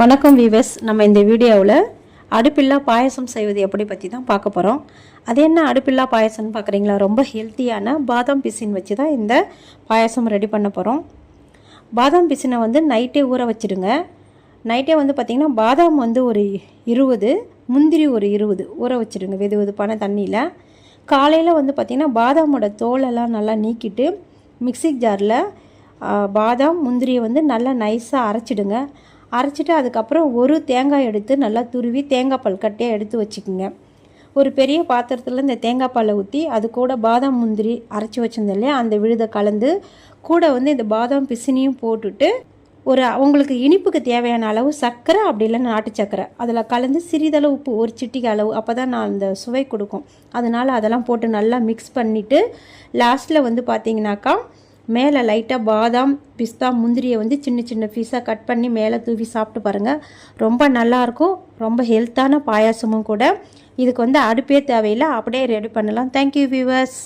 வணக்கம் வீவர்ஸ். நம்ம இந்த வீடியோவில் அடுப்பில்லா பாயசம் செய்வது எப்படி பற்றி தான் பார்க்க போகிறோம் அது என்ன அடுப்பில்லா பாயசம்னு பார்க்குறீங்களா? ரொம்ப ஹெல்த்தியான பாதாம் பிசின் வச்சு தான் இந்த பாயசம் ரெடி பண்ண போகிறோம் பாதாம் பிசினை வந்து நைட்டே ஊற வச்சிடுங்க. நைட்டே வந்து பார்த்திங்கன்னா பாதாம் வந்து ஒரு இருபது முந்திரி ஒரு இருபது ஊற வச்சிடுங்க வெது வெதுப்பான தண்ணியில். காலையில் வந்து பார்த்திங்கன்னா பாதாமோட தோலெல்லாம் நல்லா நீக்கிட்டு மிக்சி ஜாரில் பாதாம் முந்திரியை வந்து நல்லா நைஸாக அரைச்சிடுங்க. அரைச்சிட்டு அதுக்கப்புறம் ஒரு தேங்காய் எடுத்து நல்லா துருவி தேங்காய் பால் கட்டியாக எடுத்து வச்சுக்கோங்க. ஒரு பெரிய பாத்திரத்தில் இந்த தேங்காய் பாலை ஊற்றி அது கூட பாதாம் முந்திரி அரைச்சி வச்சுருந்தேன் இல்லையா? அந்த விழுதை கலந்து கூட வந்து இந்த பாதாம் பிசினியும் போட்டுட்டு ஒரு உங்களுக்கு இனிப்புக்கு தேவையான அளவு சர்க்கரை அப்படி இல்லை நாட்டு சர்க்கரை. அதில் கலந்து சிறிதளவு உப்பு ஒரு சிட்டிக்கு அளவு. அப்போ தான் நான் அந்த சுவை கொடுக்கும். அதனால் அதெல்லாம் போட்டு நல்லா மிக்ஸ் பண்ணிவிட்டு லாஸ்ட்டில் வந்து பார்த்தீங்கன்னாக்கா மேலே லைட்டாக பாதாம் பிஸ்தா முந்திரியை வந்து சின்ன சின்ன பீஸாக கட் பண்ணி மேலே தூவி சாப்பிட்டு பாருங்கள் ரொம்ப நல்லாயிருக்கும் ரொம்ப ஹெல்த்தான பாயாசமும் கூட. இதுக்கு வந்து அடுப்பே தேவையில்லை. அப்படியே ரெடி பண்ணலாம். Thank you viewers